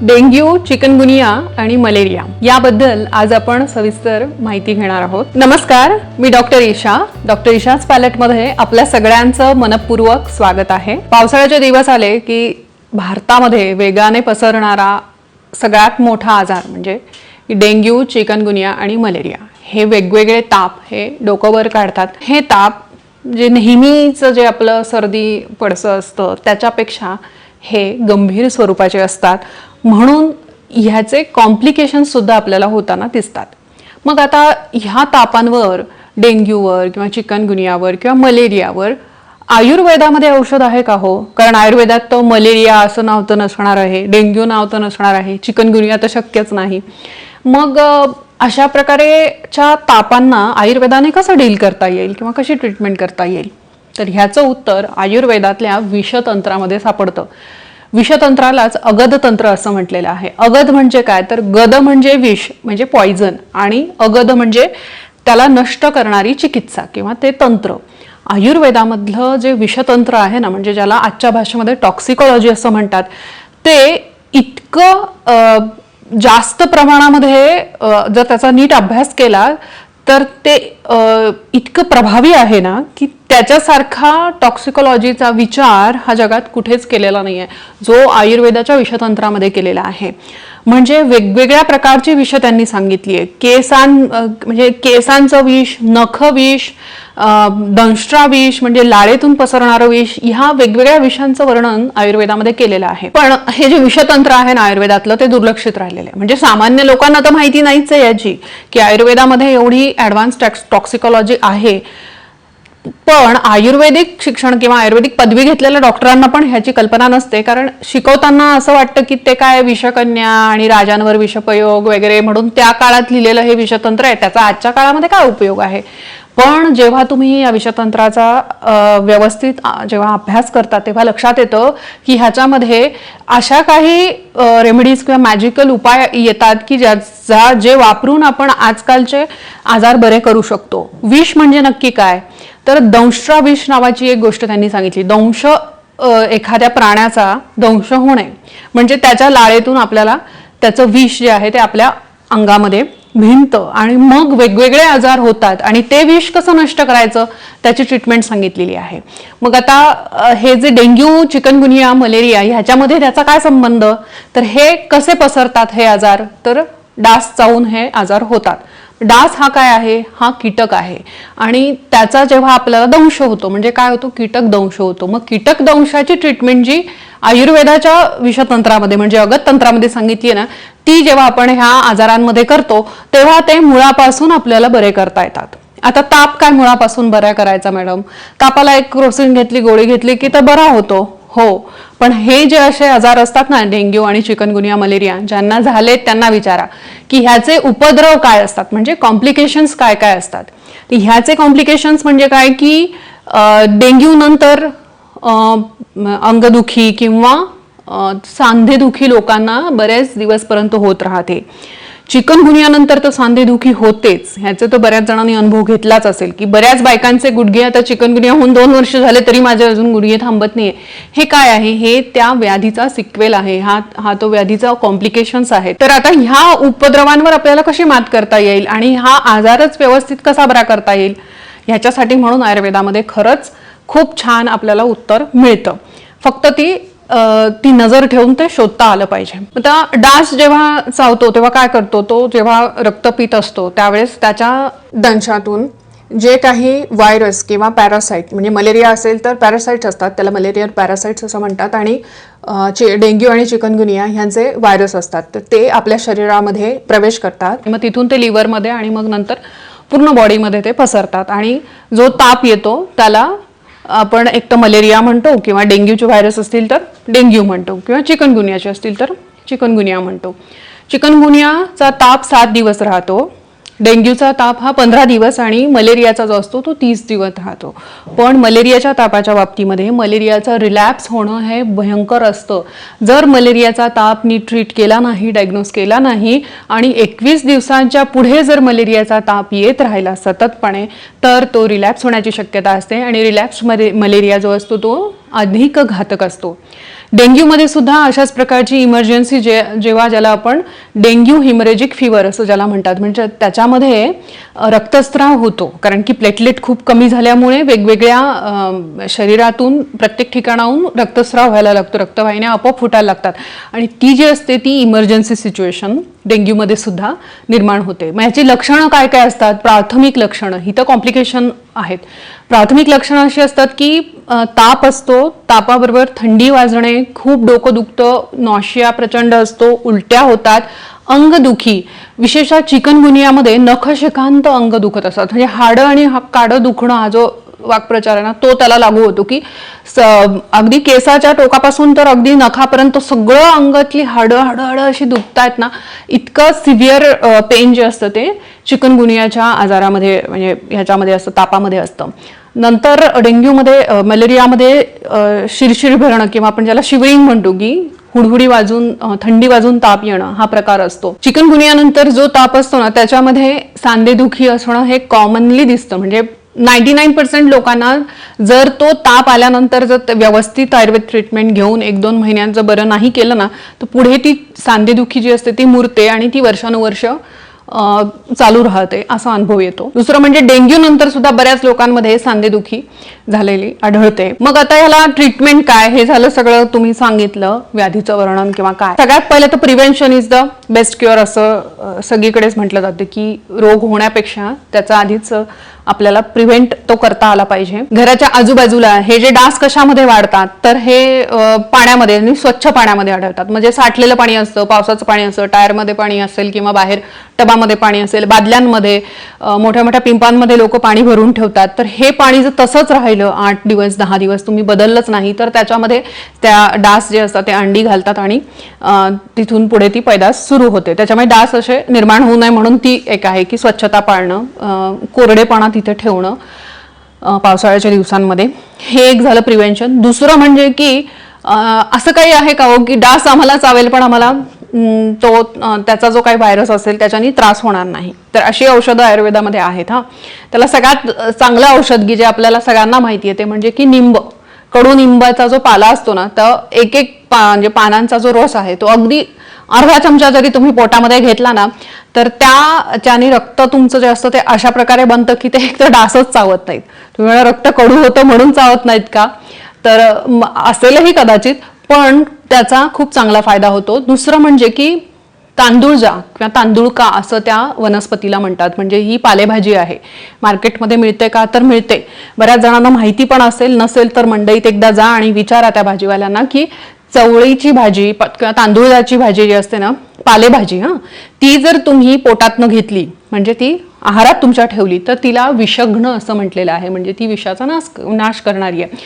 Dengue chikungunya आणि malaria याबद्दल आज आपण सविस्तर माहिती घेणार आहोत. नमस्कार मी डॉक्टर ईशा. डॉक्टर ईशाच पॅलेटमध्ये आपल्या सगळ्यांचं मनपूर्वक स्वागत आहे. पावसाळ्याचे दिवस आले की भारतामध्ये वेगाने पसरणारा सगळ्यात मोठा आजार म्हणजे डेंग्यू चिकनगुनिया आणि मलेरिया हे वेगवेगळे ताप हे डोकंवर काढतात. हे ताप जे नेहमीचं जे आपलं सर्दी पडसं असतं त्याच्यापेक्षा हे गंभीर स्वरूपाचे असतात. म्हणून ह्याचे कॉम्प्लिकेशन्स सुद्धा आपल्याला होताना दिसतात. मग आता ह्या तापांवर डेंग्यूवर किंवा चिकनगुनियावर किंवा मलेरियावर आयुर्वेदामध्ये औषध आहे का हो? कारण आयुर्वेदात तर मलेरिया असं नाव तर नसणार आहे डेंग्यू नाव तर नसणार आहे चिकनगुनिया तर शक्यच नाही. मग अशा प्रकारेच्या तापांना आयुर्वेदाने कसं डील करता येईल किंवा कशी ट्रीटमेंट करता येईल? तर ह्याचं उत्तर आयुर्वेदातल्या विषतंत्रामध्ये सापडतं. विषतंत्रालाच अगध तंत्र असं म्हटलेलं आहे. अगध म्हणजे काय? तर गद म्हणजे विष म्हणजे पॉइझन आणि अगध म्हणजे त्याला नष्ट करणारी चिकित्सा किंवा ते तंत्र. आयुर्वेदामधलं जे विषतंत्र आहे ना म्हणजे ज्याला आजच्या भाषेमध्ये टॉक्सिकॉलॉजी असं म्हणतात ते इतकं जास्त प्रमाणामध्ये जर त्याचा नीट अभ्यास केला तर ते इतकं प्रभावी आहे ना की त्याच्यासारखा टॉक्सिकॉलॉजीचा विचार हा जगात कुठेच केलेला नाही आहे जो आयुर्वेदाच्या विषतंत्रामध्ये केलेला आहे. म्हणजे वेगवेगळ्या प्रकारची विष त्यांनी सांगितली आहे केसां म्हणजे केसांचं विष नख विष दंष्ट्रा विष म्हणजे लाळेतून पसरणारं विष ह्या वेगवेगळ्या विषांचं वर्णन आयुर्वेदामध्ये केलेलं आहे. पण हे जे विषतंत्र आहे ना आयुर्वेदातलं ते दुर्लक्षित राहिलेलं आहे. म्हणजे सामान्य लोकांना तर माहिती नाहीच आहे याची की आयुर्वेदामध्ये एवढी ॲडव्हान्स टॉक्सिकॉलॉजी आहे पण आयुर्वेदिक शिक्षण किंवा आयुर्वेदिक पदवी घेतलेल्या डॉक्टरांना पण ह्याची कल्पना नसते. कारण शिकवताना असं वाटतं की ते काय विषकन्या आणि राजांवर विषप्रयोग वगैरे म्हणून त्या काळात लिहिलेलं हे विषतंत्र आहे. त्याचा आजच्या काळामध्ये काय उपयोग आहे? पण जेव्हा तुम्ही या विषतंत्राचा व्यवस्थित जेव्हा अभ्यास करता तेव्हा लक्षात येतं की ह्याच्यामध्ये अशा काही रेमेडीज किंवा मॅजिकल उपाय येतात की ज्याचा जे वापरून आपण आजकालचे आजार बरे करू शकतो. विष म्हणजे नक्की काय? तर दंशाविष विष नावाची एक गोष्ट त्यांनी सांगितली. दंश एखाद्या प्राण्याचा दंश होणे म्हणजे त्याच्या लाळेतून आपल्याला त्याचं विष जे आहे ते आपल्या अंगामध्ये भिंत आणि मग वेगवेगळे आजार होतात आणि ते विष कसं नष्ट करायचं त्याची ट्रीटमेंट सांगितलेली आहे. मग आता हे जे डेंग्यू चिकनगुनिया मलेरिया ह्याच्यामध्ये त्याचा काय संबंध? तर हे कसे पसरतात हे आजार? तर डास चावून हे आजार होतात. डास हा काय आहे? हा कीटक आहे. आणि त्याचा जेव्हा आपल्याला दंश होतो म्हणजे काय होतो? कीटक दंश होतो. मग कीटक दंशाची ट्रीटमेंट जी आयुर्वेदाच्या विषतंत्रामध्ये म्हणजे अगत तंत्रामध्ये सांगितली आहे ना ती जेव्हा आपण ह्या आजारांमध्ये करतो तेव्हा ते मुळापासून आपल्याला बरे करता येतात. आता ताप काय मुळापासून बऱ्या करायचा मॅडम? तापाला एक क्रोसिन घेतली गोळी घेतली की तर बरा होतो. हो. पण हे जे असे आजार असतात ना डेंग्यू आणि चिकनगुनिया मलेरिया ज्यांना झालेत त्यांना विचारा की ह्याचे उपद्रव काय असतात? म्हणजे कॉम्प्लिकेशन्स काय काय असतात? तर ह्याचे कॉम्प्लिकेशन्स म्हणजे काय की डेंग्यू नंतर अंगदुखी किंवा सांधेदुखी लोकांना बरेच दिवसपर्यंत होत राहते. चिकनगुनियानंतर तर सांधेदुखी होतेच. ह्याचे तर बऱ्याच जणांनी अनुभव घेतलाच असेल की बऱ्याच बायकांचे गुडघे आता चिकनगुनिया होऊन दोन वर्ष झाले तरी माझे अजून गुडघे थांबत नाहीये. हे काय आहे? हे त्या व्याधीचा सिक्वेल आहे. हा हा तो व्याधीचा कॉम्प्लिकेशन्स आहे तर आता ह्या उपद्रवांवर आपल्याला कशी मात करता येईल आणि हा आजारच व्यवस्थित कसा बरा करता येईल? ह्याच्यासाठी म्हणून आयुर्वेदामध्ये खरंच खूप छान आपल्याला उत्तर मिळतं. फक्त ती ती नजर ठेवून ते शोधता आलं पाहिजे. आता डास जेव्हा चावतो तेव्हा काय करतो? तो जेव्हा रक्तपीत असतो त्यावेळेस त्याच्या दंशातून जे काही व्हायरस किंवा पॅरासाईट म्हणजे मलेरिया असेल तर पॅरासाईट्स असतात. त्याला मलेरिया पॅरासाईट्स असं म्हणतात. आणि चे डेंग्यू आणि चिकनगुनिया ह्यांचे व्हायरस असतात. तर ते आपल्या शरीरामध्ये प्रवेश करतात. मग तिथून ते लिव्हरमध्ये आणि मग नंतर पूर्ण बॉडीमध्ये ते पसरतात. आणि जो ताप येतो त्याला आपण एक तर मलेरिया म्हणतो किंवा डेंग्यूचे व्हायरस असतील तर डेंग्यू म्हणतो किंवा चिकनगुनियाचे असतील तर चिकनगुनिया म्हणतो. चिकनगुनियाचा ताप सात दिवस राहतो. डेंग्यूचा ताप हा पंधरा दिवस आणि मलेरियाचा जो असतो तो तीस दिवस राहतो. पण मलेरियाच्या तापाच्या बाबतीमध्ये मलेरियाचं रिलॅप्स होणं हे भयंकर असतं. जर मलेरियाचा ताप नीट ट्रीट केला नाही डायग्नोज केला नाही आणि एकवीस दिवसांच्या पुढे जर मलेरियाचा ताप येत राहिला सततपणे तर तो रिलॅप्स होण्याची शक्यता असते आणि रिलॅप्समध्ये मलेरिया जो असतो तो अधिक घातक असतो. डेंग्यूमध्ये सुद्धा अशाच प्रकारची इमर्जन्सी जे जेव्हा ज्याला आपण डेंग्यू हिमरेजिक फिवर असं ज्याला म्हणतात म्हणजे त्याच्यामध्ये रक्तस्त्राव रक्तस्राव होतो. कारण की प्लेटलेट खूप कमी झाल्यामुळे वेगवेगळ्या शरीरातून प्रत्येक ठिकाणाहून रक्तस्राव व्हायला लागतो. रक्तवाहिन्या आपोआप फुटायला लागतात. आणि ती जी असते ती इमर्जन्सी सिच्युएशन डेंग्यूमध्ये सुद्धा निर्माण होते. मग याची लक्षणं काय काय असतात? प्राथमिक लक्षणं. ही तर कॉम्प्लिकेशन आहेत. प्राथमिक लक्षणं अशी असतात की ताप असतो तापाबरोबर थंडी वाजणे खूप डोकं दुखतं नॉशिया प्रचंड असतो उलट्या होतात अंगदुखी विशेषतः चिकनगुनियामध्ये नखशिखांत अंग दुखत असतात. म्हणजे हाडं आणि हा काडं दुखणं हा जो वाक्प्रचार आहे ना तो त्याला लागू होतो की अगदी केसाच्या टोकापासून तर अगदी नखापर्यंत सगळं अंगातली हाडं हाडं हाडं अशी दुखतायत ना इतकं सिव्हिअर पेन जे असतं ते चिकनगुनियाच्या आजारामध्ये म्हणजे ह्याच्यामध्ये असतं तापामध्ये असतं. नंतर डेंग्यूमध्ये मलेरियामध्ये शिरशिर भरणं किंवा आपण ज्याला शिवरिंग म्हणतो की हुडहुडी वाजून थंडी वाजून ताप येणं हा प्रकार असतो. चिकनगुनियानंतर जो ताप असतो ना त्याच्यामध्ये सांधेदुखी असणं हे कॉमनली दिसतं. म्हणजे नाईन्टी नाईन पर्सेंट लोकांना जर तो ताप आल्यानंतर जर व्यवस्थित आयुर्वेद ट्रीटमेंट घेऊन एक दोन महिन्यांचं बरं नाही केलं ना तर पुढे ती सांधेदुखी जी असते ती मुरते आणि ती वर्षानुवर्ष चालू राहते असा अनुभव येतो. दुसरं म्हणजे डेंग्यू नंतर सुद्धा बऱ्याच लोकांमध्ये सांधेदुखी झालेली आढळते. मग आता ह्याला ट्रीटमेंट काय? हे झालं सगळं तुम्ही सांगितलं व्याधीचं वर्णन किंवा काय? सगळ्यात पहिले तर prevention is the best cure असं सगळीकडेच म्हटलं जातं की रोग होण्यापेक्षा त्याचा आधीच आपल्याला प्रिव्हेंट तो करता आला पाहिजे. घराच्या आजूबाजूला हे जे डास कशामध्ये वाढतात तर हे पाण्यामध्ये आणि स्वच्छ पाण्यामध्ये आढळतात. म्हणजे साठलेलं पाणी असतं पावसाचं पाणी असतं टायरमध्ये पाणी असेल किंवा बाहेर टबामध्ये पाणी असेल बादल्यांमध्ये मोठ्या मोठ्या पिंपांमध्ये लोक पाणी भरून ठेवतात. तर हे पाणी जर तसंच राहिलं आठ दिवस दहा दिवस तुम्ही बदललंच नाही तर त्याच्यामध्ये त्या डास जे असतात ते अंडी घालतात आणि तिथून पुढे ती पैदास सुरू होते. त्याच्यामुळे डास असे निर्माण होऊ नये म्हणून ती एक आहे की स्वच्छता पाळणं कोरडेपणा तिथे ठेवणं पावसाळ्याच्या दिवसांमध्ये हे एक झालं प्रिव्हेन्शन दुसरं म्हणजे की असं काही आहे का हो की डास आम्हाला चावेल पण आम्हाला तो त्याचा जो काही व्हायरस असेल त्याच्यानी त्रास होणार नाही. तर अशी औषधं आयुर्वेदामध्ये आहेत हा. त्याला सगळ्यात चांगलं औषध की जे आपल्याला सगळ्यांना माहिती आहे ते म्हणजे की निंब. कडुनिंबाचा जो पाला असतो ना तर एक एक पा म्हणजे पानांचा जो रस आहे तो अगदी अर्धा चमचा जरी तुम्ही पोटामध्ये घेतला ना तर त्या त्याने रक्त तुमचं जे असतं ते अशा प्रकारे बनतं की ते एक तर डासच चावत नाहीत. तुम्ही म्हणा, रक्त कडू होतं म्हणून चावत नाहीत का? तर असेलही कदाचित पण त्याचा खूप चांगला फायदा होतो. दुसरं म्हणजे की तांदूळ जा किंवा तांदूळ का असं त्या वनस्पतीला म्हणतात. म्हणजे ही पालेभाजी आहे. मार्केटमध्ये मिळते का तर मिळते. बऱ्याच जणांना माहिती पण असेल नसेल तर मंडईत एकदा जा आणि विचारा त्या भाजीवाल्यांना की चवळीची भाजी किंवा तांदूळाची भाजी जी असते ना पालेभाजी हां ती जर तुम्ही पोटातनं घेतली म्हणजे ती आहारात तुमच्या ठेवली तर तिला विषघ्न असं म्हटलेलं आहे. म्हणजे ती विषाचा नाश नाश करणारी आहे.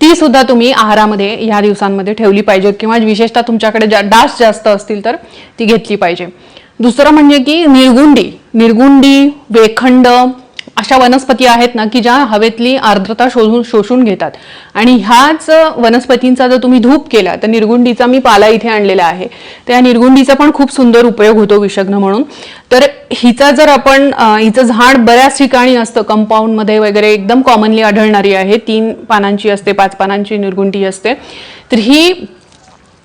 ती सुद्धा तुम्ही आहारामध्ये ह्या दिवसांमध्ये ठेवली पाहिजे. किंवा विशेषतः तुमच्याकडे जा डास जास्त असतील तर ती घेतली पाहिजे. दुसरं म्हणजे की निर्गुंडी. निर्गुंडी वेखंड अशा वनस्पती आहेत ना की ज्या हवेतली आर्द्रता शोधून शोषून घेतात. आणि ह्याच वनस्पतींचा जर तुम्ही धूप केला तर निर्गुंडीचा मी पाला इथे आणलेला आहे. त्या निर्गुंडीचा पण खूप सुंदर उपयोग होतो विषग्न म्हणून. तर हिचा जर आपण हिचं झाड बऱ्याच ठिकाणी असतं कंपाऊंडमध्ये वगैरे एकदम कॉमनली आढळणारी आहे. तीन पानांची असते पाच पानांची निर्गुंडी असते. तर ही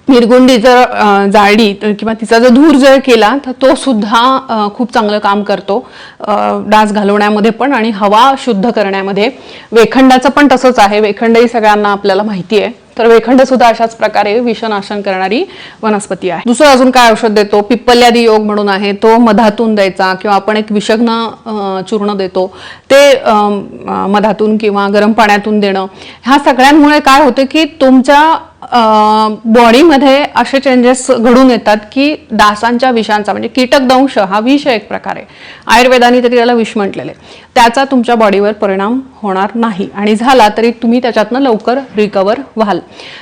निर्गुंडी जर जाळली तर किंवा तिचा जर धूर जर केला तर तो सुद्धा खूप चांगलं काम करतो. डास घालवण्यामध्ये पण आणि हवा शुद्ध करण्यामध्ये. वेखंडाचं पण तसंच आहे. वेखंडही सगळ्यांना आपल्याला माहिती आहे. तर वेखंड सुद्धा अशाच प्रकारे विषनाशन करणारी वनस्पती आहे. दुसरं अजून काय औषध देतो? पिप्पल्यादी योग म्हणून आहे. तो मधातून द्यायचा किंवा आपण एक विषग्न चूर्ण देतो. ते मधातून किंवा गरम पाण्यातून देणं. ह्या सगळ्यांमुळे काय होतं की तुमच्या बॉडीमध्ये असे चेंजेस घडून येतात की डासांच्या विषांचा म्हणजे कीटक दंश हा विष एक एक प्रकारे. आयुर्वेदाने तरी त्याला विष म्हटलेले. त्याचा तुमच्या बॉडीवर परिणाम होणार नाही. आणि झाला तरी तुम्ही त्याच्यातनं लवकर रिकवर व्हाल.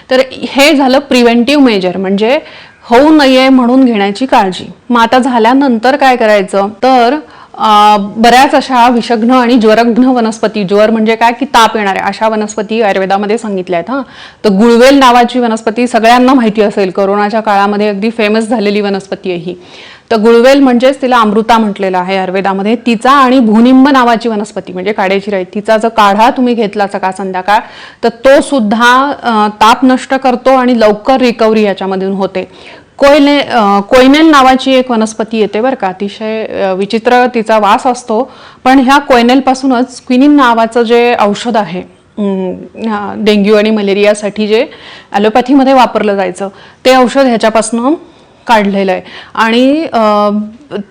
तर हे झालं प्रिव्हेंटिव्ह मेजर म्हणजे होऊ नये म्हणून घेण्याची काळजी. मग आता झाल्यानंतर काय करायचं? तर बऱ्याच अशा विषग्न आणि ज्वरघ्न वनस्पती ज्वर म्हणजे काय की ताप येणाऱ्या अशा वनस्पती आयुर्वेदामध्ये सांगितल्या आहेत हा. तर गुळवेल नावाची वनस्पती सगळ्यांना माहिती असेल कोरोनाच्या काळामध्ये अगदी फेमस झालेली वनस्पती आहे ही. तर गुळवेल म्हणजेच तिला अमृता म्हटलेलं आहे आयुर्वेदामध्ये. तिचा आणि भूनिंब नावाची वनस्पती म्हणजे काड्याची राई. तिचा जर काढा तुम्ही घेतला सकाळ संध्याकाळ तर तो सुद्धा ताप नष्ट करतो आणि लवकर रिकव्हरी याच्यामधून होते. कोयने कोयनेल नावाची एक वनस्पती येते बरं का. अतिशय विचित्र तिचा वास असतो. पण ह्या कोयनेलपासूनच क्विनिन नावाचं जे औषध आहे डेंग्यू आणि मलेरियासाठी जे ॲलोपॅथीमध्ये वापरलं जायचं ते औषध ह्याच्यापासून काढलेलं आहे. आणि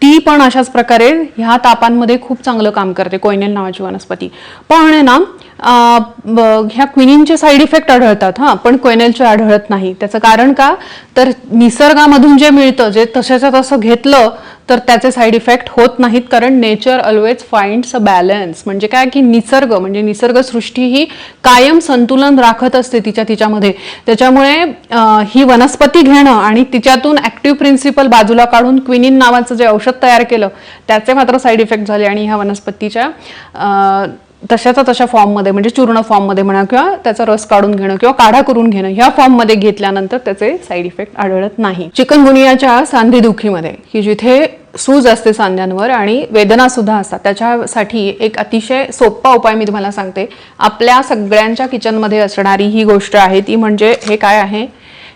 ती पण अशाच प्रकारे ह्या तापांमध्ये खूप चांगलं काम करते कोयनेल नावाची वनस्पती. पण आहे ना ह्या क्विनिनचे साईड इफेक्ट आढळतात हां पण क्वेनेलचे आढळत नाही. त्याचं कारण का? तर निसर्गामधून जे मिळतं जे तशाचं तसं घेतलं तर त्याचे साईड इफेक्ट होत नाहीत कारण nature always finds a balance म्हणजे काय? की निसर्ग म्हणजे निसर्गसृष्टी ही कायम संतुलन राखत असते तिच्या तिच्यामध्ये. त्याच्यामुळे ही वनस्पती घेणं आणि तिच्यातून ऍक्टिव्ह प्रिन्सिपल बाजूला काढून क्विनिन नावाचं जे औषध तयार केलं त्याचे मात्र साईड इफेक्ट झाले आणि ह्या वनस्पतीच्या तशाचा तशा फॉर्ममध्ये म्हणजे चूर्ण फॉर्ममध्ये म्हणा किंवा त्याचा रस काढून घेणं किंवा काढा करून घेणं ह्या फॉर्ममध्ये घेतल्यानंतर त्याचे साईड इफेक्ट आढळत नाही. चिकनगुनियाच्या सांधेदुखीमध्ये की जिथे सूज असते सांध्यांवर आणि वेदना सुद्धा असतात त्याच्यासाठी एक अतिशय सोपा उपाय मी तुम्हाला सांगते. आपल्या सगळ्यांच्या किचनमध्ये असणारी ही गोष्ट आहे ती म्हणजे हे काय आहे?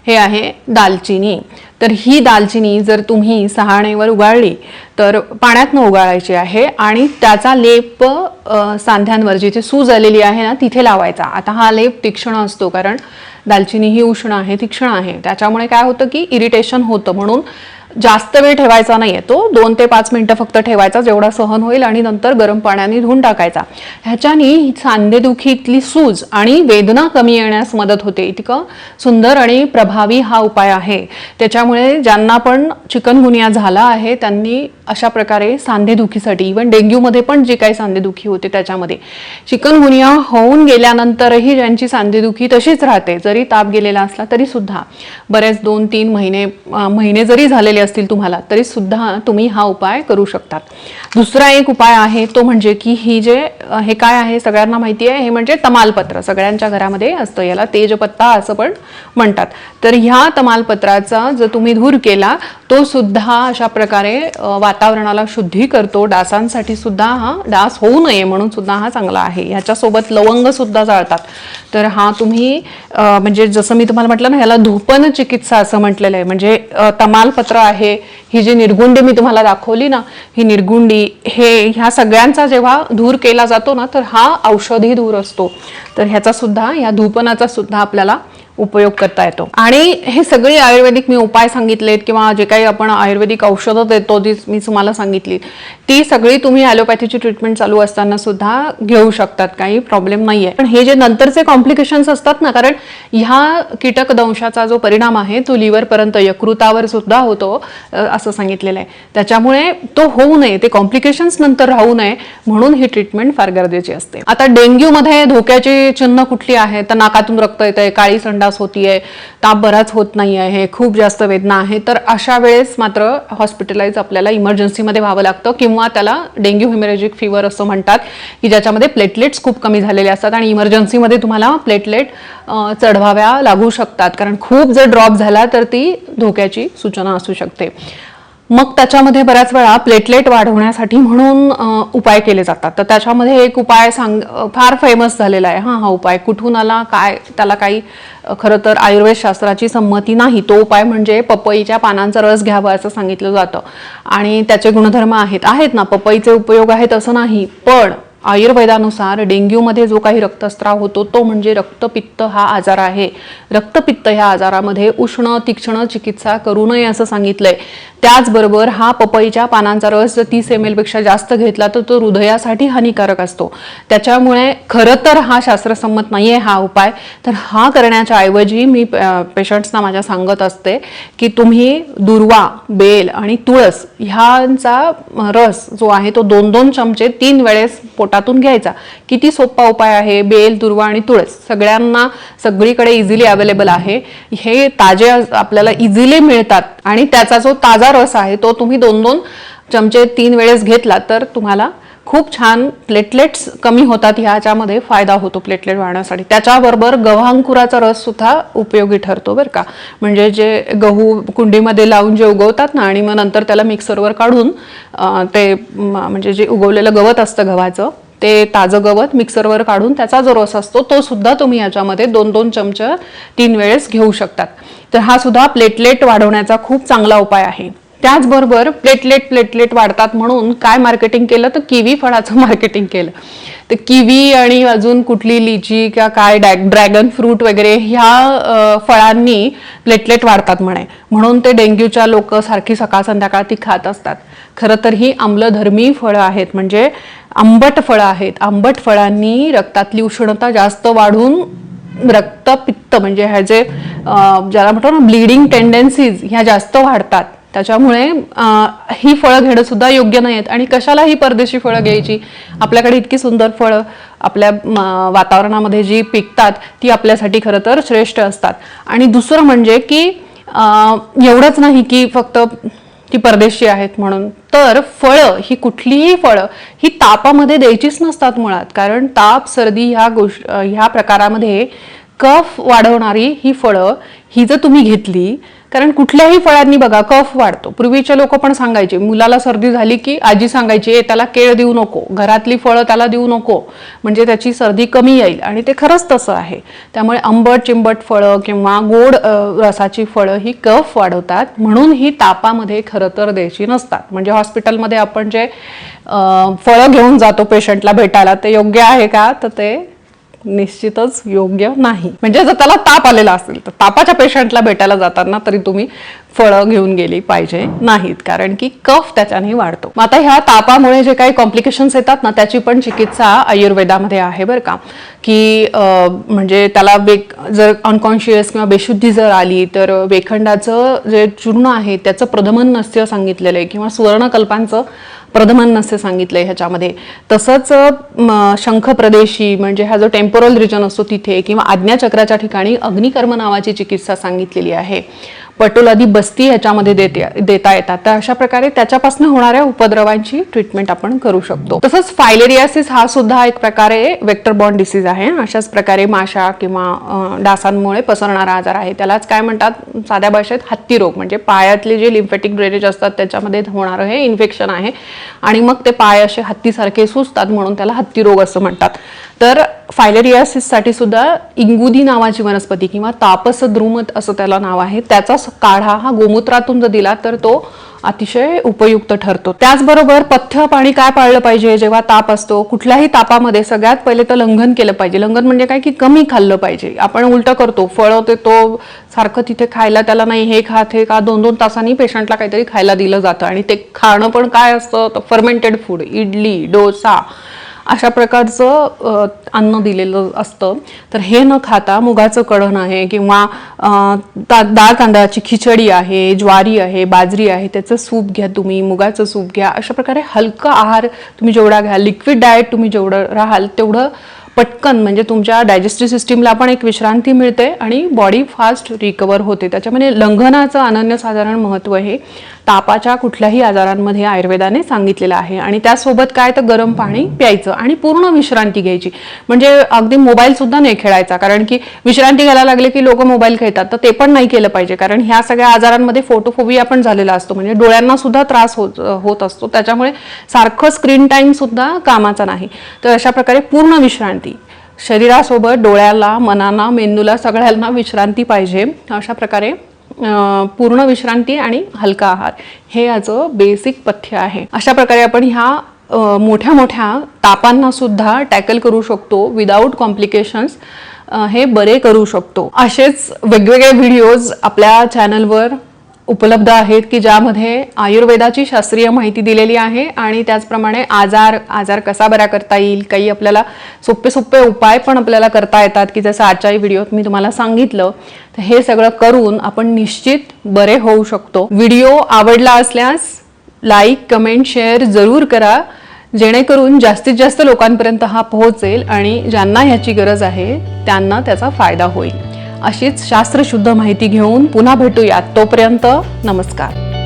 हे आहे दालचिनी. तर ही दालचिनी जर तुम्ही सहाणेवर उगाळली तर पाण्यातनं उगाळायची आहे आणि त्याचा लेप सांध्यांवर जिथे सूज आलेली आहे ना तिथे लावायचा. आता हा लेप तीक्ष्ण असतो कारण दालचिनी ही उष्ण आहे तीक्ष्ण आहे. त्याच्यामुळे काय होतं की इरिटेशन होतं म्हणून जास्त वेळ ठेवायचा नाहीये तो. दोन ते पाच मिनिटं फक्त ठेवायचा जेवढा सहन होईल आणि नंतर गरम पाण्याने धुवून टाकायचा. ह्याच्यानी सांधेदुखीतली सूज आणि वेदना कमी येण्यास मदत होते. इतकं सुंदर आणि प्रभावी हा उपाय आहे. त्याच्यामुळे ज्यांना पण चिकनगुनिया झाला आहे त्यांनी अशा प्रकारे सांधेदुखीसाठी इवन डेंग्यूमध्ये पण जी काही सांधेदुखी होते त्याच्यामध्ये चिकनगुनिया होऊन गेल्यानंतरही ज्यांची सांधेदुखी तशीच राहते. जरी ताप गेलेला असला तरी सुद्धा. बरेच दोन तीन महिने महिने जरी झालेले असतील तुम्हाला तरी सुद्धा तुम्ही हा उपाय करू शकतात. दुसरा एक उपाय आहे तो म्हणजे की ही जे हे काय आहे सगळ्यांना माहिती आहे हे म्हणजे तमालपत्र. सगळ्यांच्या घरामध्ये असतं याला तेजपत्ता असं पण म्हणतात. तर ह्या तमालपत्राचा जर तुम्ही धूर केला तो सुद्धा अशा प्रकारे वातावरणाला शुद्धी करतो. डासांसाठी सुद्धा हा डास होऊ नये म्हणून सुद्धा हा चांगला आहे. ह्याच्यासोबत लवंग सुद्धा जाळतात. तर हा तुम्ही म्हणजे जसं मी तुम्हाला म्हटलं ना ह्याला धूपन चिकित्सा असं म्हटलेलं आहे. म्हणजे तमालपत्र आहे ही जी निर्गुंडी मी तुम्हाला दाखवली ना ही निर्गुंडी हे ह्या सगळ्यांचा जेव्हा धूर केला जातो ना तर हा औषधी धूर असतो. तर ह्याचा सुद्धा या धूपनाचा सुद्धा आपल्याला उपयोग करता येतो. आणि हे सगळे आयुर्वेदिक मी उपाय सांगितलेत किंवा जे काही आपण आयुर्वेदिक औषधं देतो जी मी तुम्हाला सांगितली ती सगळी तुम्ही ॲलोपॅथीची ट्रीटमेंट चालू असताना सुद्धा घेऊ शकतात. काही प्रॉब्लेम नाहीये. पण हे जे नंतरचे कॉम्प्लिकेशन्स असतात ना कारण ह्या कीटक दंशाचा जो परिणाम आहे तो लिव्हरपर्यंत यकृतावर सुद्धा होतो असं सांगितलेलं आहे. त्याच्यामुळे तो होऊ नये ते कॉम्प्लिकेशन्स नंतर राहू नये म्हणून ही ट्रीटमेंट फार गरजेची असते. आता डेंग्यूमध्ये धोक्याची चिन्ह कुठली आहे? तर नाकातून रक्त येत आहे काळी संडास होतीये ताप बराच होत नाही आहे खूप जास्त वेदना आहे. तर अशा वेळेस मात्र हॉस्पिटलाइज आपल्याला इमर्जन्सीमध्ये व्हावं लागतं किंवा त्याला डेंग्यू हिमरेजिक फिवर असं म्हणतात की ज्याच्यामध्ये प्लेटलेट्स खूप कमी झालेले असतात आणि इमर्जन्सीमध्ये तुम्हाला प्लेटलेट चढवाव्या लागू शकतात. कारण खूप जर ड्रॉप झाला तर ती धोक्याची सूचना असू शकते. मग त्याच्यामध्ये बऱ्याच वेळा प्लेटलेट वाढवण्यासाठी म्हणून उपाय केले जातात. तर त्याच्यामध्ये एक उपाय सांग फार फेमस झालेला आहे. हा हा उपाय. कुठून आला काय त्याला काही खरं तर आयुर्वेद शास्त्राची संमती नाही. तो उपाय म्हणजे पपईच्या पानांचा रस घ्यावा असं सांगितलं जातं. आणि त्याचे गुणधर्म आहेत. आहेत ना पपईचे उपयोग आहेत असं नाही. पण आयुर्वेदानुसार डेंग्यूमध्ये जो काही रक्तस्त्राव होतो तो म्हणजे रक्तपित्त हा आजार आहे. रक्तपित्त ह्या आजारामध्ये उष्ण तीक्ष्ण चिकित्सा करू नये असं सांगितलंय. त्याचबरोबर हा पपईच्या पानांचा रस जर तीस एम एलपेक्षा जास्त घेतला तर तो हृदयासाठी हानिकारक असतो. त्याच्यामुळे खरं तर हा शास्त्रसंमत नाहीये हा उपाय. तर हा करण्याच्या ऐवजी मी पेशंट्सना माझ्या सांगत असते की तुम्ही दुर्वा बेल आणि तुळस ह्यांचा रस जो आहे तो दोन दोन चमचे तीन वेळेस पोट पोटातून घ्यायचा. किती सोपा उपाय आहे? बेल दुर्वा आणि तुळस सगळ्यांना सगळीकडे इझिली अवेलेबल आहे. हे ताजे आपल्याला इझिली मिळतात आणि त्याचा जो ताजा रस आहे तो तुम्ही दोन दोन चमचे तीन वेळेस घेतला तर तुम्हाला खूप छान प्लेटलेट्स कमी होतात ह्याच्यामध्ये फायदा होतो प्लेटलेट वाढण्यासाठी. त्याच्याबरोबर गव्हांकुराचा रस सुद्धा उपयोगी ठरतो बरं का. म्हणजे जे गहू कुंडीमध्ये लावून जे उगवतात ना आणि मग नंतर त्याला मिक्सरवर काढून ते म्हणजे जे उगवलेलं गवत असतं गव्हाचं ते ताजं गवत मिक्सरवर काढून त्याचा जो रस असतो तो सुद्धा तुम्ही याच्यामध्ये दोन दोन चमच तीन वेळेस घेऊ शकतात. तर हा सुद्धा प्लेटलेट वाढवण्याचा खूप चांगला उपाय आहे. त्याचबरोबर प्लेटलेट प्लेटलेट वाढतात म्हणून काय मार्केटिंग केलं तर किवी फळाचं मार्केटिंग केलं. तर किवी आणि अजून कुठली लिची किंवा काय डॅग ड्रॅगन फ्रूट वगैरे ह्या फळांनी प्लेटलेट वाढतात म्हणे. म्हणून ते डेंग्यूच्या लोक सारखी सकाळ संध्याकाळ ती खात असतात. खरं तर ही आम्लधर्मी फळं आहेत. म्हणजे आंबट फळं आहेत. आंबट फळांनी रक्तातली उष्णता जास्त वाढून रक्त पित्त म्हणजे ह्या जे ज्याला म्हणतो ना ब्लिडिंग टेंडन्सीज ह्या जास्त वाढतात. त्याच्यामुळे ही फळं घेणं सुद्धा योग्य नाही आहेत आणि कशाला ही परदेशी फळं घ्यायची? आपल्याकडे इतकी सुंदर फळं आपल्या म, वातावरणामध्ये जी पिकतात ती आपल्यासाठी खरं तर श्रेष्ठ असतात. आणि दुसरं म्हणजे की एवढंच नाही की फक्त ती परदेशी आहेत म्हणून. तर फळं ही कुठलीही फळं ही तापामध्ये द्यायचीच नसतात मुळात. कारण ताप सर्दी ह्या गोष्ट ह्या प्रकारामध्ये कफ वाढवणारी ही फळं ही जर तुम्ही घेतली कारण कुठल्याही फळांनी बघा कफ वाढतो. पूर्वीचे लोक पण सांगायचे मुलाला सर्दी झाली की आजी सांगायची "ए, त्याला केळ देऊ नको घरातली फळं त्याला देऊ नको. म्हणजे त्याची सर्दी कमी येईल. आणि ते खरंच तसं आहे. त्यामुळे आंबट चिंबट फळं किंवा गोड रसाची फळं ही कफ वाढवतात म्हणून ही तापामध्ये खरं तर द्यायची नसतात. म्हणजे हॉस्पिटलमध्ये आपण जे फळं घेऊन जातो पेशंटला भेटायला ते योग्य आहे का? तर ते निश्चितच योग्य नाही. म्हणजे जर त्याला ताप आलेला असेल तर तापाच्या पेशंटला भेटायला जाताना तरी तुम्ही फळं घेऊन गेली पाहिजे नाहीत कारण की कफ त्याच्याने वाढतो. मग आता ह्या तापामुळे जे काही कॉम्प्लिकेशन्स येतात ना त्याची पण चिकित्सा आयुर्वेदामध्ये आहे बरं का. की म्हणजे त्याला वेग जर अनकॉन्शियस किंवा बेशुद्धी जर आली तर वेखंडाचं जे चूर्ण आहे त्याचं प्रदमन नस्य सांगितलेलं आहे किंवा सुवर्णकल्पांचं प्रधमन नस्य सांगितलंय ह्याच्यामध्ये. तसंच शंख प्रदेशी म्हणजे हा जो टेम्पोरल रिजन असतो तिथे किंवा आज्ञाचक्राच्या ठिकाणी अग्निकर्म नावाची चिकित्सा सांगितलेली आहे. पटोलादी बस्ती ह्याच्यामध्ये देते देता येतात. तर अशा प्रकारे त्याच्यापासून होणाऱ्या उपद्रवांची ट्रीटमेंट आपण करू शकतो. तसंच फायलेरियासिस हा सुद्धा एक प्रकारे वेक्टर बॉन्ड डिसीज आहे. अशाच प्रकारे माशा किंवा डासांमुळे पसरणारा आजार आहे. त्यालाच काय म्हणतात? साध्या भाषेत हत्ती रोग म्हणजे पायातले जे लिम्फेटिक ड्रेनेज असतात त्याच्यामध्ये होणारं हे इन्फेक्शन आहे. आणि मग ते पाय असे हत्तीसारखे सुचतात म्हणून त्याला हत्ती रोग असं म्हणतात. तर फायलेरियासिससाठी सुद्धा इंगुदी नावाची वनस्पती किंवा तापस द्रुमत असं त्याला नाव आहे. त्याचा काढा हा गोमूत्रातून जर दिला तर तो अतिशय उपयुक्त ठरतो. त्याचबरोबर पथ्य पाणी काय पाळलं पाहिजे? जेव्हा ताप असतो कुठल्याही तापामध्ये सगळ्यात पहिले तर लंघन केलं पाहिजे. लंघन म्हणजे काय? की कमी खाल्लं पाहिजे. आपण उलट करतो. फळं ते तो सारखं तिथे खायला त्याला नाही हे खा ते का दोन दोन तासांनी पेशंटला काहीतरी खायला दिलं जातं. आणि ते खाणं पण काय असतं? Fermented food idli dosa. अशा प्रकारचं अन्न दिलेलं असतं. तर हे न खाता मुगाचं कढण आहे किंवा ता डाळ तांदळाची खिचडी आहे ज्वारी आहे बाजरी आहे त्याचं सूप घ्या तुम्ही मुगाचं सूप घ्या. अशा प्रकारे हलका आहार तुम्ही जेवढा घ्या लिक्विड डाएट तुम्ही जेवढं राहाल तेवढं पटकन म्हणजे तुमच्या डायजेस्टिव्ह सिस्टीमला पण एक विश्रांती मिळते आणि बॉडी फास्ट रिकवर होते. त्याच्यामध्ये लंघनाचं अनन्यसाधारण महत्त्व हे तापाच्या कुठल्याही आजारांमध्ये आयुर्वेदाने सांगितलेलं आहे. आणि त्यासोबत काय तर गरम पाणी प्यायचं आणि पूर्ण विश्रांती घ्यायची. म्हणजे अगदी मोबाईलसुद्धा नाही खेळायचा. कारण की विश्रांती घ्यायला लागले की लोक मोबाईल खेळतात. तर ते पण नाही केलं पाहिजे. कारण ह्या सगळ्या आजारांमध्ये फोटोफोबिया पण झालेला असतो. म्हणजे डोळ्यांना सुद्धा त्रास होत होत असतो. त्याच्यामुळे सारखं स्क्रीन टाईमसुद्धा कामाचा नाही. तर अशा प्रकारे पूर्ण विश्रांती शरीरासोबत डोळ्याला मनाला मेंदूला सगळ्यांना विश्रांती पाहिजे. अशा प्रकारे पूर्ण विश्रांती आणि हलका आहार हे याचं बेसिक पथ्य आहे. अशा प्रकारे आपण ह्या मोठ्या मोठ्या तापांना सुद्धा टॅकल करू शकतो विदाऊट कॉम्प्लिकेशन्स हे बरे करू शकतो. असेच वेगवेगळे व्हिडिओज आपल्या चॅनलवर उपलब्ध आहेत की ज्यामध्ये आयुर्वेदाची शास्त्रीय माहिती दिलेली आहे आणि त्याचप्रमाणे आजार आजार कसा बरा करता येईल काही आपल्याला सोपे सोपे उपाय पण आपल्याला करता येतात की जसं आजच्याही व्हिडिओत मी तुम्हाला सांगितलं तर हे सगळं करून आपण निश्चित बरे होऊ शकतो. व्हिडिओ आवडला असल्यास लाईक कमेंट शेअर जरूर करा जेणेकरून जास्तीत जास्त लोकांपर्यंत हा पोहोचेल आणि ज्यांना ह्याची गरज आहे त्यांना त्याचा फायदा होईल. अशीच शास्त्रशुद्ध माहिती घेऊन पुन्हा भेटूयात. तोपर्यंत नमस्कार.